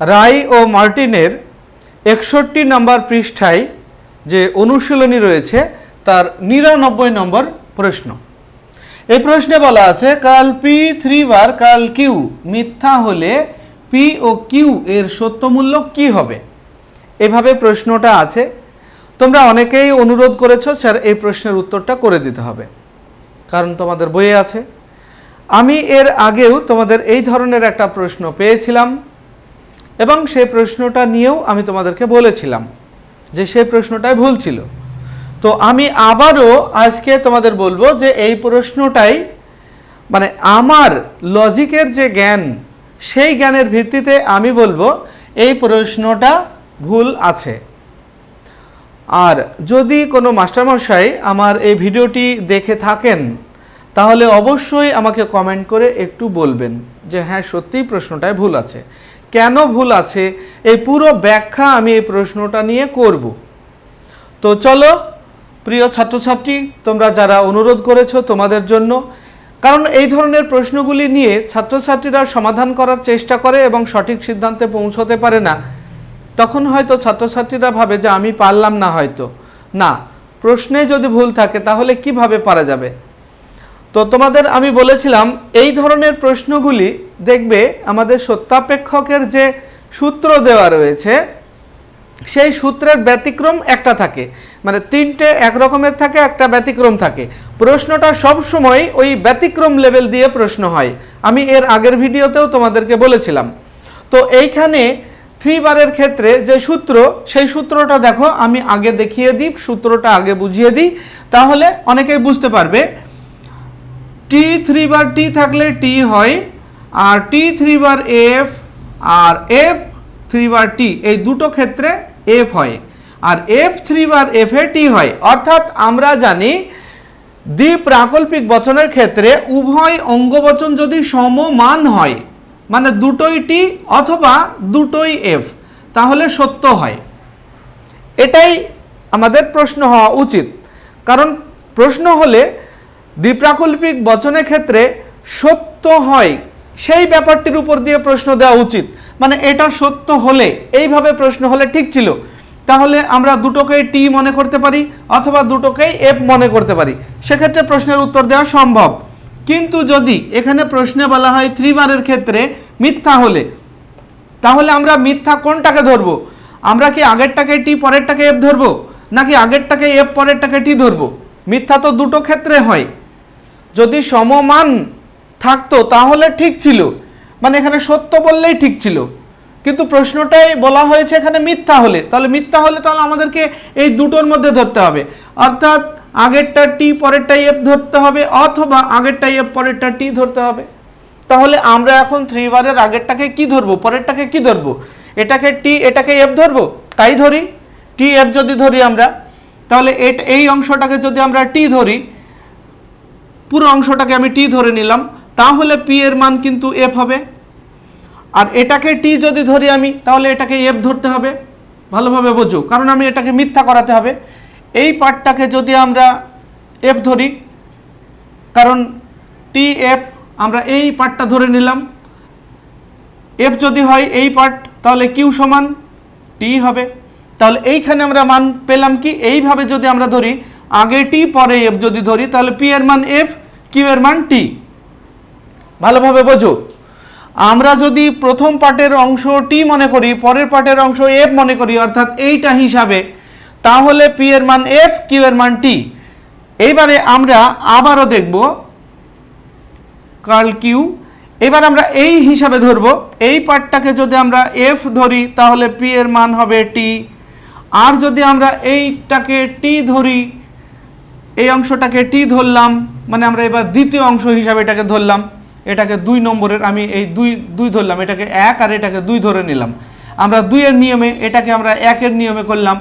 রাই ও মার্টিনের একষট্টি নম্বর পৃষ্ঠায় যে অনুশীলনী রয়েছে, তার নিরানব্বই নম্বর প্রশ্ন। এই প্রশ্নে বলা আছে, কাল পি থ্রি বার কাল কিউ, মিথ্যা হলে পি ও কিউ এর সত্য মূল্য কি হবে? এভাবে প্রশ্নটা আছে। তোমরা অনেকেই অনুরোধ করেছ, স্যার, এই প্রশ্নের উত্তরটা করে দিতে হবে। কারণ তোমাদের বইয়ে আছে। আমি এর আগেও তোমাদের এই ধরনের একটা প্রশ্ন পেয়েছিলাম। এবং সেই প্রশ্নটা নিয়েও আমি তোমাদেরকে বলেছিলাম যে সেই প্রশ্নটাই ভুল ছিল। তো আমি আবারও আজকে তোমাদের বলব যে এই প্রশ্নটাই মানে আমার লজিকের যে জ্ঞান, সেই জ্ঞানের ভিত্তিতে আমি বলব এই প্রশ্নটা ভুল আছে। আর যদি কোনো মাস্টারমশাই আমার এই ভিডিওটি দেখে থাকেন, তাহলে অবশ্যই আমাকে কমেন্ট করে একটু বলবেন যে হ্যাঁ সত্যিই প্রশ্নটায় ভুল আছে। কেন ভুল আছে? এই পুরো ব্যাখ্যা আমি এই প্রশ্নটা নিয়ে করব। তো চলো, প্রিয় ছাত্রছাত্রী, তোমরা যারা অনুরোধ করেছ তোমাদের জন্য, কারণ এই ধরনের প্রশ্নগুলি নিয়ে ছাত্রছাত্রীরা সমাধান করার চেষ্টা করে এবং সঠিক সিদ্ধান্তে পৌঁছতে পারে না। তখন হয়তো ছাত্রছাত্রীরা ভাবে যে আমি পারলাম না হয়তো। না, প্রশ্নে যদি ভুল থাকে তাহলে কীভাবে পারা যাবে? তো তোমাদের আমি বলেছিলাম, এই ধরনের প্রশ্নগুলি দেখবে আমাদের সত্যাপেক্ষকের যে সূত্র দেওয়া রয়েছে, সেই সূত্রের ব্যতিক্রম একটা থাকে। মানে তিনটে এক রকমের থাকে, একটা ব্যতিক্রম থাকে। প্রশ্নটা সব সময় ওই ব্যতিক্রম লেভেল দিয়ে প্রশ্ন হয়। আমি এর আগের ভিডিওতেও তোমাদেরকে বলেছিলাম। তো এইখানে থ্রি বারের ক্ষেত্রে যে সূত্র, সেই সূত্রটা দেখো, আমি আগে দেখিয়ে দিই, সূত্রটা আগে বুঝিয়ে দিই, তাহলে অনেকেই বুঝতে পারবে। টি থ্রি বার টি থাকলে টি হয় আর টি থ্রি বার এফ আর এফ থ্রি বার টি এই দুটো ক্ষেত্রে এফ হয়। আর এফ থ্রি বার এফ এ টি হয়। অর্থাৎ আমরা জানি দ্বি প্রাকল্পিক বচনের ক্ষেত্রে উভয় অঙ্গবচন যদি সমমান হয় মানে দুটোই টি অথবা দুটোই এফ তাহলে সত্য হয়। এটাই আমাদের প্রশ্ন হওয়া উচিত। কারণ প্রশ্ন হলে দ্বিপ্রাকল্পিক বচনের ক্ষেত্রে সত্য হয় সেই ব্যাপারটির উপর দিয়ে প্রশ্ন দেওয়া উচিত। মানে এটা সত্য হলে, এইভাবে প্রশ্ন হলে ঠিক ছিল। তাহলে আমরা দুটোকেই টি মনে করতে পারি অথবা দুটোকেই এফ মনে করতে পারি। সেক্ষেত্রে প্রশ্নের উত্তর দেওয়া সম্ভব। কিন্তু যদি এখানে প্রশ্নে বলা হয় থ্রি বারের ক্ষেত্রে মিথ্যা হলে, তাহলে আমরা মিথ্যা কোনটাকে ধরবো? আমরা কি আগেরটাকে টি পরেরটাকে এফ ধরবো? নাকি আগেরটাকে এফ পরেরটাকে টি ধরবো? মিথ্যা তো দুটো ক্ষেত্রে হয়। যদি সমমান থাকতো, তাহলে ঠিক ছিল। মানে এখানে সত্য বললেই ঠিক ছিল। কিন্তু প্রশ্নটাই বলা হয়েছে এখানে মিথ্যা হলে। তাহলে মিথ্যা হলে তাহলে আমাদেরকে এই দুটোর মধ্যে ধরতে হবে। অর্থাৎ আগেরটা টি পরেরটা এফ ধরতে হবে, অথবা আগেরটা এফ পরেরটা টি ধরতে হবে। তাহলে আমরা এখন থ্রি বারের আগেরটাকে কি ধরবো, পরেরটাকে কি ধরবো? এটাকে টি এটাকে এফ ধরবো? তাই ধরি। টি এফ যদি ধরি আমরা, তাহলে এই অংশটাকে যদি আমরা টি ধরি, পুরো অংশটাকে আমি টি ধরে নিলাম। তাহলে পি এর মান কিন্তু এফ হবে। আর এটাকে টি যদি ধরি আমি, তাহলে এটাকে এফ ধরতে হবে। ভালোভাবে বোঝো, কারণ আমি এটাকে মিথ্যা করাতে হবে। এই পার্টটাকে যদি আমরা এফ ধরি, কারণ টি এফ আমরা এই পার্টটা ধরে নিলাম। এফ যদি হয় এই পার্ট, তাহলে কিউ সমান টি হবে। তাহলে এইখানে আমরা মান পেলাম কি? এইভাবে যদি আমরা ধরি, আগে টি পরে এফ যদি ধরি, তাহলে পি এর মান এফ কিউ এর মান টি ভালোভাবে বোঝো। আমরা যদি প্রথম পার্টের অংশ টি মনে করি, পরের পার্টের অংশ এফ মনে করি, অর্থাৎ এইটা হিসাবে, তাহলে পি এর মান এফ কিউ এর মান টি এইবারে আমরা আবারও দেখব, কার্ল কিউ এবার আমরা এই হিসাবে ধরব, এই পার্টটাকে যদি আমরা এফ ধরি, তাহলে পি এর মান হবে টি আর যদি আমরা এইটাকে টি ধরি, এই অংশটাকে টি ধরলাম মানে আমরা এবার দ্বিতীয় অংশ হিসাবে এটাকে ধরলাম। এটাকে দুই নম্বরের, আমি এই দুই দুই ধরলাম, এটাকে এক আর এটাকে দুই ধরে নিলাম। আমরা দুইয়ের নিয়মে, এটাকে আমরা একের নিয়মে করলাম।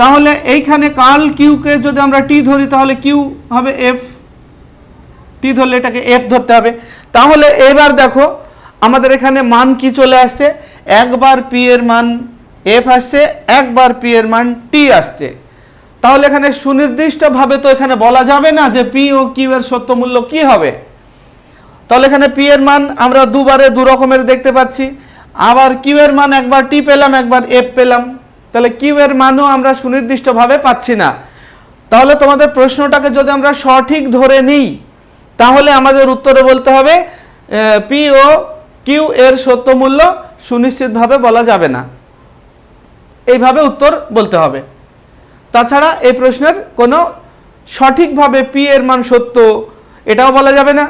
তাহলে এইখানে কাল কিউকে যদি আমরা টি ধরি, তাহলে কিউ হবে এফ। টি ধরলে এটাকে এফ ধরতে হবে। তাহলে এবার দেখো, আমাদের এখানে মান কি চলে আসছে? একবার পি এর মান এফ আসছে, একবার পি এর মান টি আসছে। তাহলে এখানে সুনির্দিষ্টভাবে তো এখানে বলা যাবে না যে পি ও কিউ এর সত্য মূল্য কি হবে। তাহলে এখানে পি এর মান আমরা দুবারে দু রকমের দেখতে পাচ্ছি। আবার কিউ এর মান একবার টি পেলাম, একবার এফ পেলাম। তাহলে কিউ এর মানও আমরা সুনির্দিষ্টভাবে পাচ্ছি না। তাহলে তোমাদের প্রশ্নটাকে যদি আমরা সঠিক ধরে নিই, তাহলে আমাদের উত্তরে বলতে হবে পি ও কিউ এর সত্য মূল্য সুনিশ্চিতভাবে বলা যাবে না। এইভাবে উত্তর বলতে হবে। তাছাড়া এই প্রশ্নের কোনো সঠিকভাবে পি এর মান সত্য, এটাও বলা যাবে না।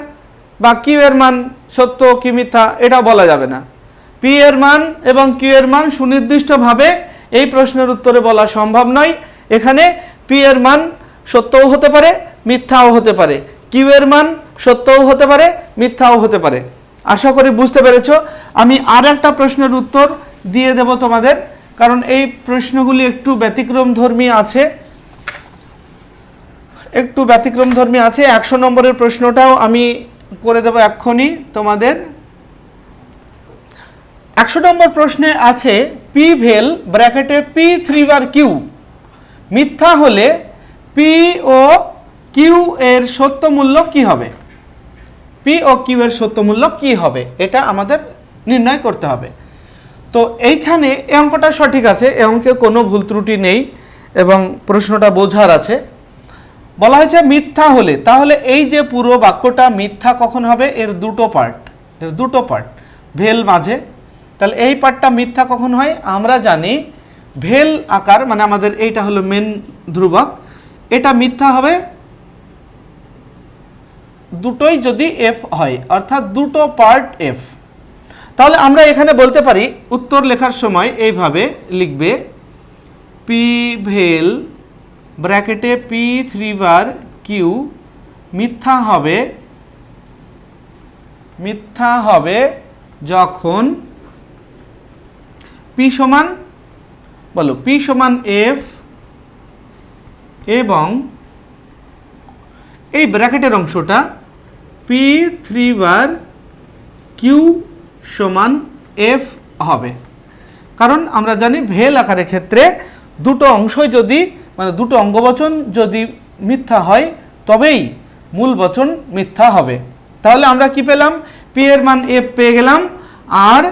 বা কিউ এর মান সত্য কি মিথ্যা এটাও বলা যাবে না। পি এর মান এবং কিউ এর মান সুনির্দিষ্টভাবে এই প্রশ্নের উত্তরে বলা সম্ভব নয়। এখানে পি এর মান সত্যও হতে পারে, মিথ্যাও হতে পারে। কিউ এর মান সত্যও হতে পারে, মিথ্যাও হতে পারে। আশা করি বুঝতে পেরেছ। আমি আর একটা প্রশ্নের উত্তর দিয়ে দেব তোমাদের, কারণ এই প্রশ্নগুলি একটু ব্যতিক্রম ধর্মী আছে। একটু ব্যতিক্রম ধর্মী আছে। একশো নম্বরের প্রশ্নটাও আমি করে দেবো এক্ষুনি তোমাদের। একশো নম্বর প্রশ্নে আছে পি ভেল ব্র্যাকেটে পি থ্রি বার কিউ। মিথ্যা হলে পি ও কিউ এর সত্য মূল্য কি হবে? পি ও কিউ এর সত্য মূল্য কি হবে? এটা আমাদের নির্ণয় করতে হবে। তো এইখানে এই অঙ্কটা সঠিক আছে, এই অঙ্কে কোনো ভুল ত্রুটি নেই এবং প্রশ্নটা বোঝার আছে। বলা হয়েছে মিথ্যা হলে। তাহলে এই যে পুরো বাক্যটা মিথ্যা কখন হবে? এর দুটো পার্ট এর দুটো পার্ট ভেল মাঝে। তাহলে এই পার্টটা মিথ্যা কখন হয়? আমরা জানি ভেল আকার মানে আমাদের এইটা হলো মেন ধ্রুবক। এটা মিথ্যা হবে। দুটোই যদি এফ হয়, অর্থাৎ দুটো পার্ট এফ তাহলে আমরা এখানে বলতে পারি, উত্তর লেখার সময় এইভাবে লিখবে, পি ভেল ব্র্যাকেটে পি থ্রি বার কিউ মিথ্যা হবে মিথ্যা হবে যখন পি সমান, বলো পি সমান এফ এবং এই ব্র্যাকেটের অংশটা পি থ্রি বার কিউ সমান এফ হবে। কারণ আমরা জানি ভেল আকারের ক্ষেত্রে দুটো অংশই যদি মানে দুটো অঙ্গবচন যদি মিথ্যা হয়, তবেই মূল বচন মিথ্যা হবে। তাহলে আমরা কি পেলাম? পি এর মান এফ পেয়ে গেলাম, আর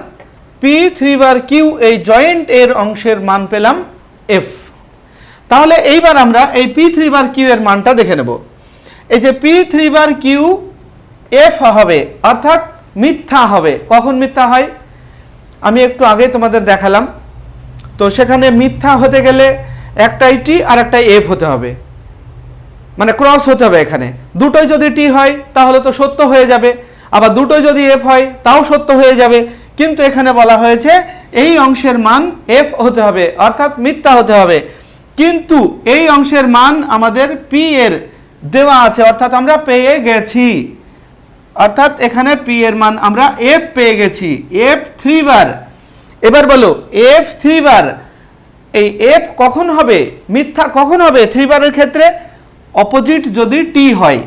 পি থ্রি বার কিউ এই জয়েন্ট এর অংশের মান পেলাম এফ তাহলে এইবার আমরা এই পি থ্রি বার কিউ এর মানটা দেখে নেব। এই যে P three bar Q F হবে, অর্থাৎ মিথ্যা হবে। কখন মিথ্যা হয়? আমি একটু আগে তোমাদের দেখালাম। তো সেখানে মিথ্যা হতে গেলে একটাই টি আর একটাই এফ হতে হবে। মানে ক্রস হতে হবে এখানে। দুটোই যদি টি হয়, তাহলে তো সত্য হয়ে যাবে। আবার দুটোই যদি এফ হয়, তাও সত্য হয়ে যাবে। কিন্তু এখানে বলা হয়েছে, এই অংশের মান এফ হতে হবে, অর্থাৎ মিথ্যা হতে হবে। কিন্তু এই অংশের মান আমাদের পি এর দেওয়া আছে, অর্থাৎ আমরা পেয়ে গেছি। অর্থাৎ এখানে পি এর মান আমরা এফ পেয়ে গেছি। F three bar. এবার বলো এফ থ্রি বার এই এফ কখন হবে? মিথ্যা কখন হবে? থ্রি বারের ক্ষেত্রে অপোজিট যদি টি হয়।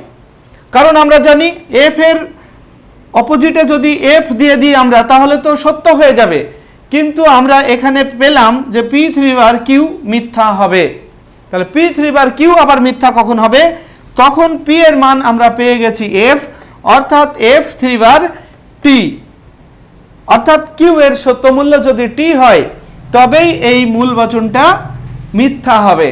কারণ আমরা জানি এফ এর অপোজিটে যদি এফ দিয়ে দিই আমরা, তাহলে তো সত্য হয়ে যাবে। কিন্তু আমরা এখানে পেলাম যে পি থ্রি বার কিউ মিথ্যা হবে। তাহলে পি থ্রি বার কিউ আবার মিথ্যা কখন হবে? তখন পি এর মান আমরা পেয়ে গেছি এফ অর্থাৎ এফ থ্রি বার টি অর্থাৎ কিউ এর সত্য মূল্য যদি টি হয় তবেই এই মূল বচনটা মিথ্যা হবে।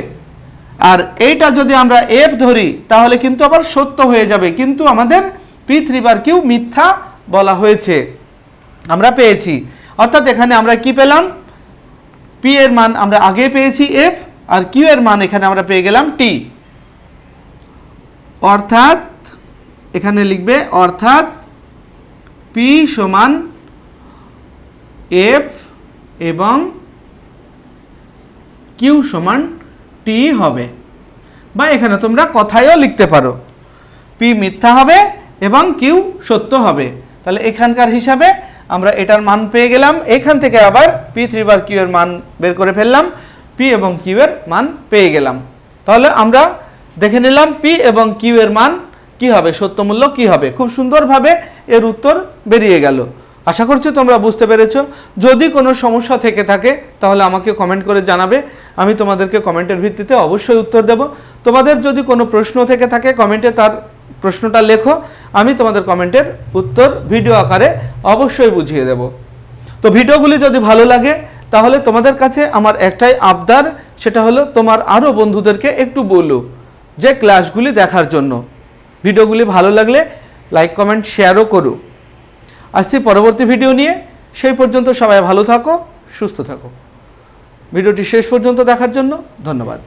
আর এইটা যদি আমরা এফ ধরি, তাহলে কিন্তু আবার সত্য হয়ে যাবে। কিন্তু আমাদের পি থ্রি বার কিউ মিথ্যা বলা হয়েছে। আমরা পেয়েছি। অর্থাৎ এখানে আমরা কি পেলাম? পি এর মান আমরা আগে পেয়েছি এফ, আর কিউ এর মান এখানে আমরা পেয়ে গেলাম টি। অর্থাৎ এখানে লিখবে, অর্থাৎ পি সমান এফ এবং কিউ সমান টি হবে। বা এখানে তোমরা কথায়ও লিখতে পারো। পি মিথ্যা হবে এবং কিউ সত্য হবে। তাহলে এখানকার হিসাবে আমরা এটার মান পেয়ে গেলাম। এখান থেকে আবার পি থ্রি বার কিউ এর মান বের করে ফেললাম। পি এবং কিউ এর মান পেয়ে গেলাম। তাহলে আমরা দেখে নিলাম পি এবং কিউ এর মান কি হবে? সত্য মূল্য কি হবে? খুব সুন্দরভাবে এর উত্তর বেরিয়ে গেল। আশা করছি তোমরা বুঝতে পেরেছ। যদি কোনো সমস্যা থেকে থাকে, তাহলে আমাকে কমেন্ট করে জানাবে। আমি তোমাদেরকে কমেন্টের ভিত্তিতে অবশ্যই উত্তর দেব। তোমাদের যদি কোনো প্রশ্ন থেকে থাকে কমেন্টে তার প্রশ্নটা লেখো। আমি তোমাদের কমেন্টের উত্তর ভিডিও আকারে অবশ্যই বুঝিয়ে দেব। তো ভিডিওগুলি যদি ভালো লাগে, তাহলে তোমাদের কাছে আমার একটাই আবদার, সেটা হলো তোমার আরও বন্ধুদেরকে একটু বলো যে ক্লাসগুলি দেখার জন্য। ভিডিওগুলি ভালো লাগলে লাইক কমেন্ট শেয়ারও করো। আসছি পরবর্তী ভিডিও নিয়ে। সেই পর্যন্ত সবাই ভালো থাকো, সুস্থ থাকো। ভিডিওটি শেষ পর্যন্ত দেখার জন্য ধন্যবাদ।